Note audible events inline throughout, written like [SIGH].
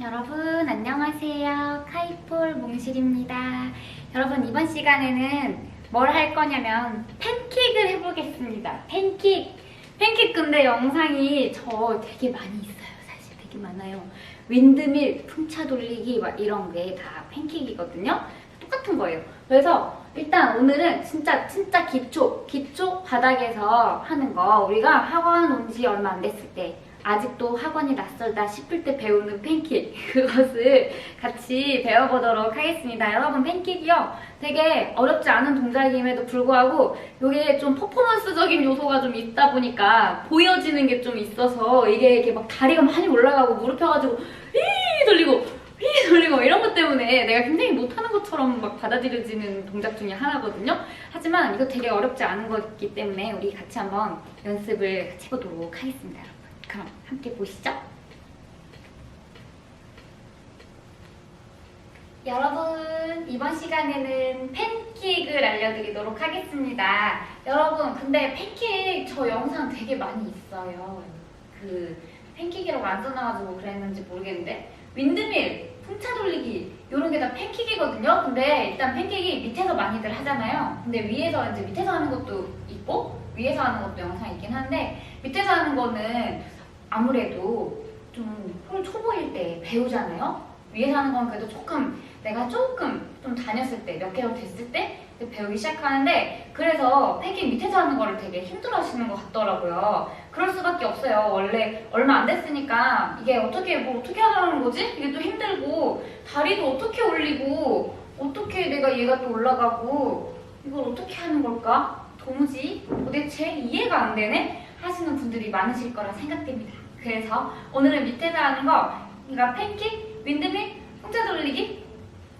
여러분 안녕하세요. 카이폴 몽실입니다. 여러분 이번 시간에는 뭘 할 거냐면 팬케이크를 해보겠습니다. 팬케이크. 팬케이크 근데 영상이 저 되게 많이 있어요. 사실 되게 많아요. 윈드밀, 풍차 돌리기 막 이런 게 다 팬케이크거든요. 똑같은 거예요. 그래서 일단 오늘은 진짜 진짜 기초 기초 바닥에서 하는 거 우리가 학원 온 지 얼마 안 됐을 때 아직도 학원이 낯설다 싶을 때 배우는 팬케이크 [LAUGHS] 그것을 같이 배워보도록 하겠습니다. 여러분 팬케이크요 되게 어렵지 않은 동작임에도 불구하고 이게 좀 퍼포먼스적인 요소가 좀 있다 보니까 보여지는 게 좀 있어서 이게 이렇게 막 다리가 많이 올라가고 무릎 펴가지고 휘 돌리고 휘 돌리고 이런 것 때문에 내가 굉장히 못하는 것처럼 막 받아들여지는 동작 중에 하나거든요. 하지만 이거 되게 어렵지 않은 거기 때문에 우리 같이 한번 연습을 해보도록 하겠습니다. 그럼 함께 보시죠. 여러분 이번 시간에는 팬케이크를 알려드리도록 하겠습니다. 여러분 근데 팬케이크 저 영상 되게 많이 있어요. 그 팬케이크라고 안 써놔가지고 그랬는지 모르겠는데 윈드밀, 풍차 돌리기 이런 게 다 팬케이크거든요. 근데 일단 팬케이크 밑에서 많이들 하잖아요. 근데 위에서 이제 밑에서 하는 것도 있고 위에서 하는 것도 영상 있긴 한데 밑에서 하는 거는 아무래도 좀 초보일 때 배우잖아요. 위에서 하는 건 그래도 조금 내가 조금 좀 다녔을 때 몇 개월 됐을 때 배우기 시작하는데 그래서 팬케이크 밑에서 하는 거를 되게 힘들어 하시는 것 같더라고요. 그럴 수밖에 없어요. 원래 얼마 안 됐으니까 이게 어떻게 뭐 어떻게 하라는 거지? 이게 또 힘들고 다리도 어떻게 올리고 어떻게 내가 얘가 또 올라가고 이걸 어떻게 하는 걸까? 도무지 도대체 이해가 안 되네 하시는 분들이 많으실 거라 생각됩니다. 그래서 오늘은 밑에서 하는 거 그러니까 팬케이크, 윈드밀, 풍차 돌리기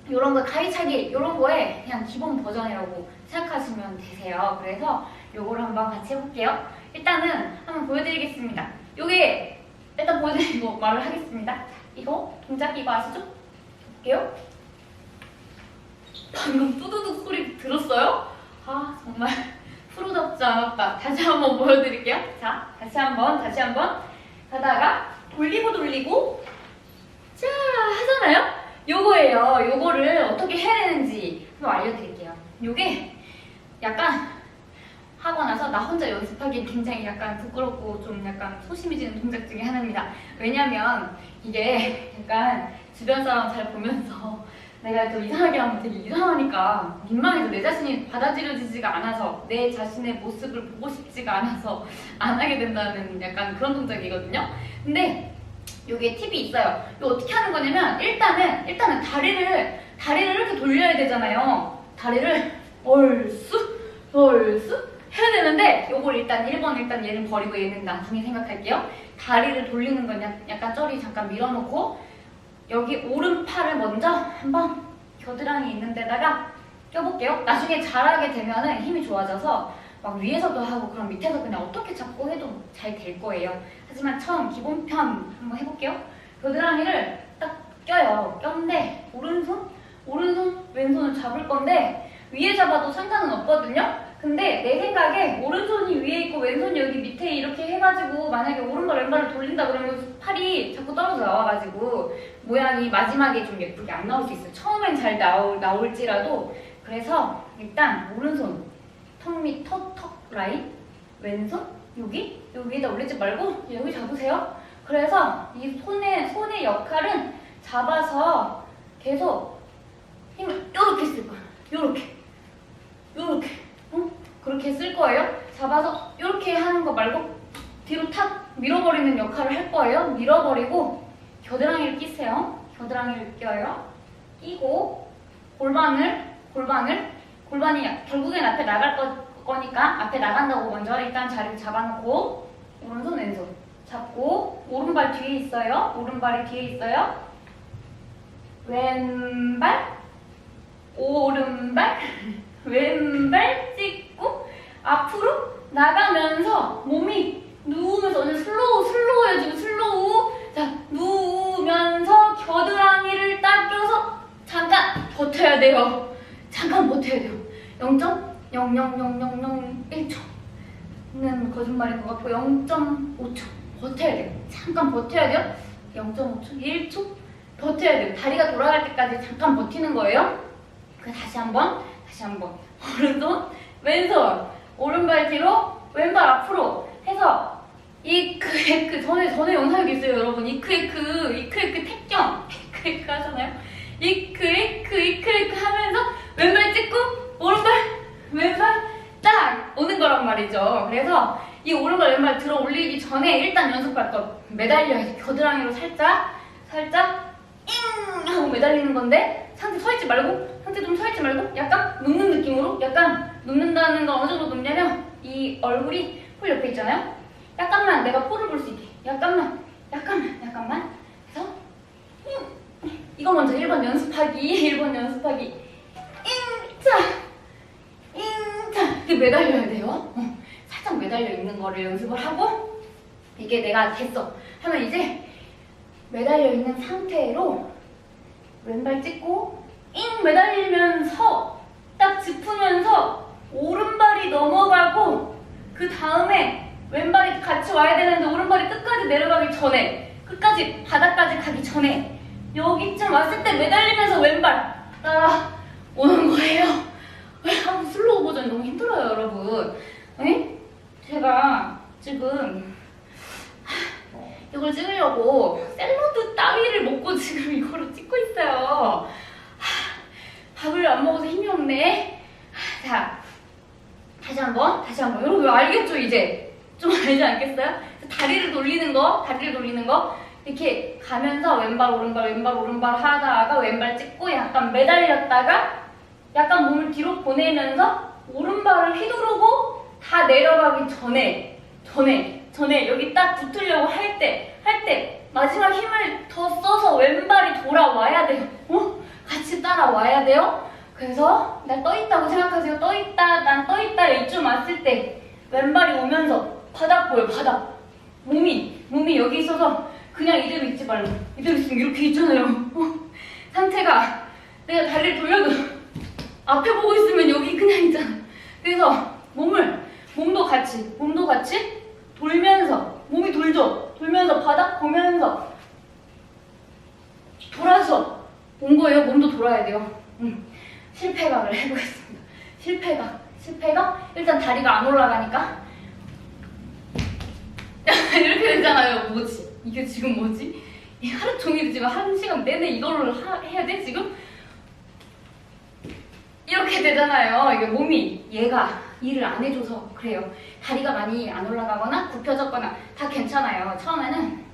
이런 거 가위차기 이런 거에 그냥 기본 버전이라고 생각하시면 되세요. 그래서 요거를 한번 같이 해볼게요. 일단은 한번 보여드리겠습니다. 요게 일단 보여드리고 말을 하겠습니다. 자, 이거 동작 이거 아시죠? 볼게요. 방금 뚜두둑 소리 들었어요? 아 정말 [LAUGHS] 프로답지 않았다. 다시 한번 보여드릴게요. 자, 다시 한번, 다시 한번 가다가 돌리고 돌리고 자 하잖아요. 요거예요. 요거를 어떻게 해야 되는지 한번 알려드릴게요. 요게 약간 하고 나서 나 혼자 연습하기 굉장히 약간 부끄럽고 좀 약간 소심해지는 동작 중에 하나입니다. 왜냐면 이게 약간 주변 사람 잘 보면서 내가 또 이상하게 하면 되게 이상하니까 민망해서 내 자신이 받아들여지지가 않아서 내 자신의 모습을 보고 싶지가 않아서 안 하게 된다는 약간 그런 동작이거든요. 근데 요게 팁이 있어요. 이거 어떻게 하는 거냐면 일단은 일단은 다리를 다리를 이렇게 돌려야 되잖아요. 다리를 얼쑤 얼쑤 해야 되는데 요걸 일단 1번 일단 얘는 버리고 얘는 나중에 생각할게요. 다리를 돌리는 건 약- 약간 쩌리 잠깐 밀어놓고 여기 오른팔을 먼저 한번 겨드랑이 있는 데다가 껴볼게요. 나중에 잘하게 되면은 힘이 좋아져서 막 위에서도 하고 그럼 밑에서 그냥 어떻게 잡고 해도 잘 될 거예요. 하지만 처음 기본 편 한번 해볼게요. 겨드랑이를 딱 껴요. 껴는데 오른손, 오른손, 왼손을 잡을 건데 위에 잡아도 상관은 없거든요. 근데 내 생각에 오른손이 위에 있고 왼손이 여기 밑에 이렇게 해가지고 만약에 오른발 왼발을 돌린다 그러면 팔이 자꾸 떨어져 나와가지고 모양이 마지막에 좀 예쁘게 안 나올 수 있어요. 처음엔 잘 나올, 나올지라도 그래서 일단 오른손 턱 밑, 턱, 턱 라인 왼손 여기 여기에다 올리지 말고 여기 잡으세요. 그래서 이 손의 손의 역할은 잡아서 계속 힘을 이렇게 쓸 거야. 이렇게 이렇게 어? 그렇게 쓸 거예요. 잡아서 이렇게 하는 거 말고 뒤로 탁 밀어버리는 역할을 할 거예요. 밀어버리고 겨드랑이를 끼세요. 겨드랑이를 껴요. 끼고 골반을 골반을 골반이 결국엔 앞에 나갈 거, 거니까 앞에 나간다고 먼저 일단 자리를 잡아놓고 오른손 왼손 잡고 오른발 뒤에 있어요. 오른발이 뒤에 있어요. 왼발 오른발 [LAUGHS] 왼발 찍고 앞으로 나가면서 몸이 누우면서 완전 슬로우 슬로우 해주고 슬로우 자 누우면서 겨드랑이를 딱 껴서 잠깐 버텨야 돼요 잠깐 버텨야 돼요 0.00001초는 거짓말인 것 같고 0.5초 버텨야 돼요 잠깐 버텨야 돼요 0.5초 1초 버텨야 돼요. 다리가 돌아갈 때까지 잠깐 버티는 거예요. 그 다시 한번, 다시 한번. [LAUGHS] 오른손, 왼손, 오른발 뒤로, 왼발 앞으로 해서 이크에크 [LAUGHS] 전에 전에 영상이 있어요, 여러분. 이크에크, 이크에크 택경, [LAUGHS] 이크에크 하잖아요. 이크에크, 이크에크 하면서 왼발 찍고 오른발, 왼발 딱 오는 거란 말이죠. 그래서 이 오른발 왼발 들어 올리기 전에 일단 연습할 거 매달려 이렇게 겨드랑이로 살짝 살짝 잉 하고 매달리는 건데 상태 서 있지 말고 상태 좀서 있지 말고 약간 눕는 느낌으로 약간 눕는다는 건 어느 정도 눕냐면 이 얼굴이 폴 옆에 있잖아요. 약간만 내가 폴을 볼 수 있게. 약간만. 약간만. 약간만. 잉 이거 먼저 1번 연습하기. [LAUGHS] 1번 연습하기. 잉자. 잉자. 이렇게 매달려야 돼요. 어, 살짝 매달려 있는 거를 연습을 하고 이게 내가 됐어. 하면 이제 매달려 있는 상태로 왼발 찍고 잉. 매달리면서 딱 짚으면서 오른발이 넘어가고 그 다음에 왼발이 같이 와야 되는데 오른발이 끝까지 내려가기 전에 끝까지 바닥까지 가기 전에 여기쯤 왔을 때 매달리면서 왼발 따라 오는 거예요. 왜 한번 슬로우 버전 너무 힘들어요, 여러분. 에? 제가 지금 이걸 찍으려고 샐러드 따위를 먹고 지금 이거를 찍고 있어요. 하, 밥을 안 먹어서 힘이 없네. 하, 자, 다시 한번, 다시 한번. 여러분 알겠죠, 이제? 좀 알지 않겠어요? 다리를 돌리는 거, 다리를 돌리는 거. 이렇게 가면서 왼발, 오른발, 왼발, 오른발 하다가 왼발 찍고 약간 매달렸다가 약간 몸을 뒤로 보내면서 오른발을 휘두르고 다 내려가기 전에, 전에, 전에 여기 딱 붙으려고 할 때, 할 때 마지막 힘을 더 써서 왼발이 돌아와야 돼요. 어? 같이 따라와야 돼요. 그래서 나 떠 있다고 생각하세요. 떠 있다, 난 떠 있다 이쯤 왔을 때 왼발이 오면서 바닥 보여, 바닥. 몸이, 몸이 여기 있어서 그냥 이대로 있지 말고 이대로 있으면 이렇게 있잖아요. 어? 상태가 내가 다리를 돌려도 앞에 보고 있으면 여기 그냥 있잖아. 그래서 몸을 몸도 같이 몸도 같이 돌면서 몸이 돌죠. 돌면서 바닥 보면서 돌아서 온 거예요. 몸도 돌아야 돼요. 음. 실패각을 해보겠습니다. 실패각, 실패각. 일단 다리가 안 올라가니까 [LAUGHS] 이렇게 되잖아요. 뭐지? 이게 지금 뭐지? 이 하루 종일 지금 한 시간 내내 이걸로 하- 해야 돼 지금? 이렇게 되잖아요. 이게 몸이 얘가 일을 안 해줘서 그래요. 다리가 많이 안 올라가거나 굽혀졌거나 다 괜찮아요. 처음에는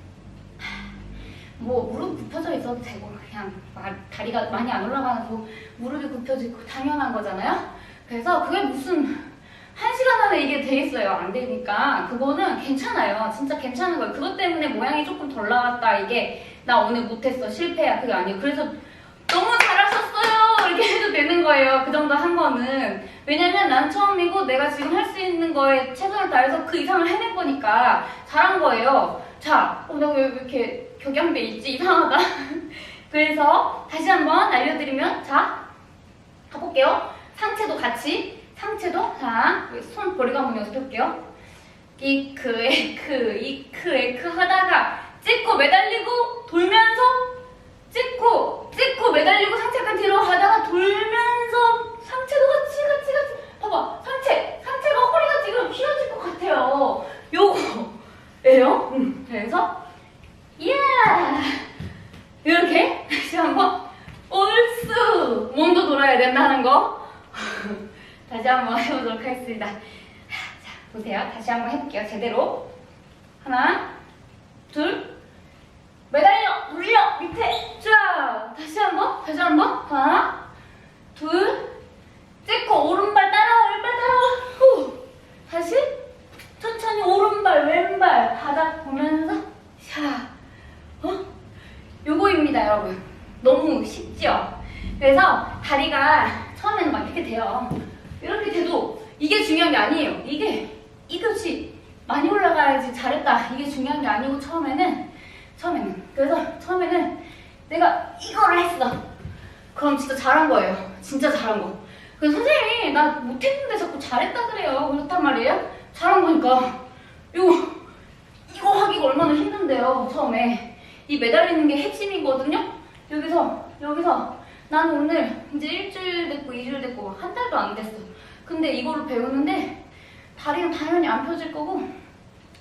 뭐 무릎 굽혀져 있어도 되고 그냥 마- 다리가 많이 안 올라가고 무릎이 굽혀지고 당연한 거잖아요. 그래서 그게 무슨 한 시간 안에 이게 돼 있어요. 안 되니까 그거는 괜찮아요. 진짜 괜찮은 거예요. 그것 때문에 모양이 조금 덜 나왔다. 이게 나 오늘 못했어 실패야 그게 아니에요. 그래서 너무 잘하셨어요. 이렇게 해도 되는 거예요. 그 정도 한 거는. 왜냐면 난 처음이고 내가 지금 할 수 있는 거에 최선을 다해서 그 이상을 해낼 거니까 잘한 거예요. 자, 어, 나왜 이렇게 격양돼 있지? 이상하다. [LAUGHS] 그래서 다시 한번 알려드리면 자, 가볼게요. 상체도 같이. 상체도 자, 손 버리고 한번 연습해볼게요. 이크, 에크, 이크, 에크 하다가 찍고 매달리고 돌면서 찍고 찍고 매달리고 상체 약간 뒤로 가다가 돌면서 상체도 같이 같이 같이 봐봐 상체 상체가 허리가 지금 휘어질 것 같아요 요거예요 음, 그래서 이야 이렇게 다시 한번 올수 몸도 돌아야 된다는 거 다시 한번 해보도록 하겠습니다. 자 보세요. 다시 한번 해볼게요. 제대로. 하나 둘. 매달려 올려 밑에. 쫙. 다시 한 번 다시 한 번. 하나 둘. 찍고 오른발 따라와 왼발 따라와. 후. 다시. 천천히 오른발 왼발 바닥 보면서. 샤. 어? 요거입니다 여러분. 너무 쉽죠 그래서 다리가 처음에는 막 이렇게 돼요 이렇게 돼도 이게 중요한 게 아니에요. 이게 이것이 많이 올라가야지 잘했다. 이게 중요한 게 아니고 처음에는 처음에는. 그래서 처음에는 내가 이거를 했어. 그럼 진짜 잘한 거예요. 진짜 잘한 거. 그래서 선생님이 나 못했는데 자꾸 잘했다 그래요. 그렇단 말이에요? 잘한 거니까. 이거 이거 하기가 얼마나 힘든데요 처음에. 이 매달리는 게 핵심이거든요? 여기서 여기서 나는 오늘 이제 일주일 됐고 이주일 됐고 한 달도 안 됐어. 근데 이거를 배우는데 다리는 당연히 안 펴질 거고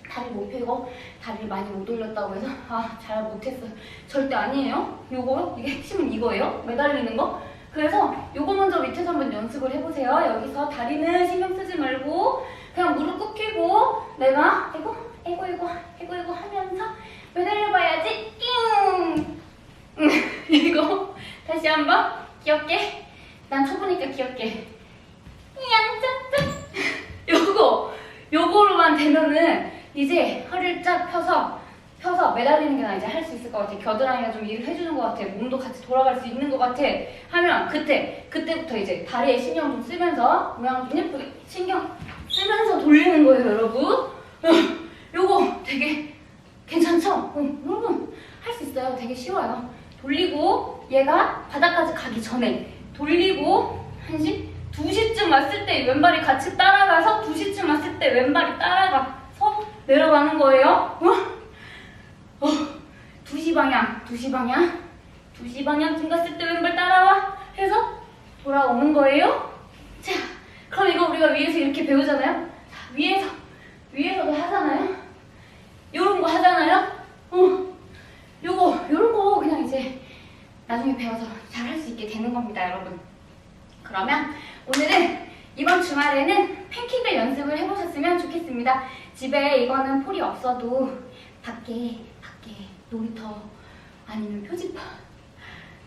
다리 못 펴고 다리를 많이 못 올렸다고 해서 아 잘 못했어. 절대 아니에요. 요거 이게 핵심은 이거예요. 매달리는 거. 그래서 요거 먼저 밑에서 한번 연습을 해보세요. 여기서 다리는 신경 쓰지 말고 그냥 무릎 꿇히고 내가 이거 이거 이거 이거 이거 하면서 매달려봐야지. 띵. 음, [LAUGHS] 이거 다시 한번 귀엽게. 난 초보니까 귀엽게. 양짝짝. [LAUGHS] 요거 요거로만 되면은 이제 허리를 쫙 펴서 펴서 매달리는 게 나 이제 할 수 있을 것 같아. 겨드랑이가 좀 일을 해주는 것 같아. 몸도 같이 돌아갈 수 있는 것 같아. 하면 그때 그때부터 이제 다리에 신경 좀 쓰면서 모양 좀 예쁘게 신경 쓰면서 돌리는 거예요, 여러분. 어, 요거 되게 괜찮죠? 어, 여러분 할 수 있어요. 되게 쉬워요. 돌리고 얘가 바닥까지 가기 전에 돌리고 한시 2시쯤 왔을 때 왼발이 같이 따라가서 2시쯤 왔을 때 왼발이 따라가서 내려가는 거예요. 어? 어, 2시 방향, 2시 방향, 2시 방향쯤 갔을 때 왼발 따라와 해서 돌아오는 거예요. 자, 그럼 이거 우리가 위에서 이렇게 배우잖아요. 자, 위에서, 위에서도 하잖아요. 요런 거 하잖아요. 어, 요거, 요런 거 이제 나중에 배워서 잘 할 수 있게 되는 겁니다, 여러분. 그러면 오늘은 이번 주말에는 팬케이크 연습을 해보셨으면 좋겠습니다. 집에 이거는 폴이 없어도 밖에 밖에 놀이터 아니면 표지판.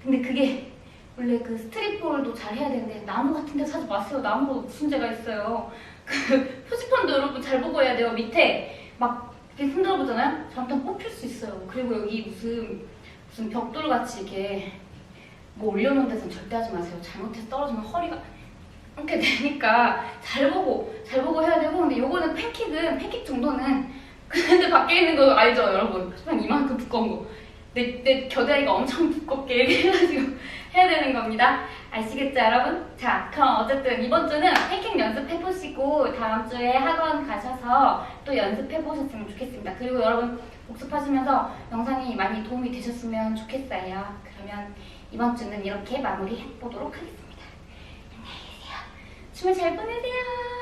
근데 그게 원래 그 스트릿볼도 잘 해야 되는데 나무 같은 데 사지 마세요. 나무가 무슨 죄가 있어요. 그 [LAUGHS] 표지판도 여러분 잘 보고 해야 돼요. 밑에 막 이렇게 흔들어 보잖아요. 잠깐 뽑힐 수 있어요. 그리고 여기 무슨 무슨 벽돌 같이 이렇게 뭐 올려놓은 데서는 절대 하지 마세요. 잘못해서 떨어지면 허리가 이렇게 되니까 잘 보고 잘 보고 해야 되고 근데 요거는 팬케이크는 팬케이크 정도는 [LAUGHS] 근데 밖에 있는 거 알죠 여러분? 한 이만큼 두꺼운 거. 내, 내 겨드랑이가 엄청 두껍게 [LAUGHS] 해가지고 해야 되는 겁니다. 아시겠죠 여러분? 자 그럼 어쨌든 이번 주는 팬케이크 연습해보시고 다음 주에 학원 가셔서 또 연습해보셨으면 좋겠습니다. 그리고 여러분 복습하시면서 영상이 많이 도움이 되셨으면 좋겠어요. 그러면 이번 주는 이렇게 마무리해보도록 하겠습니다. 안녕히 계세요. 주말 잘 보내세요.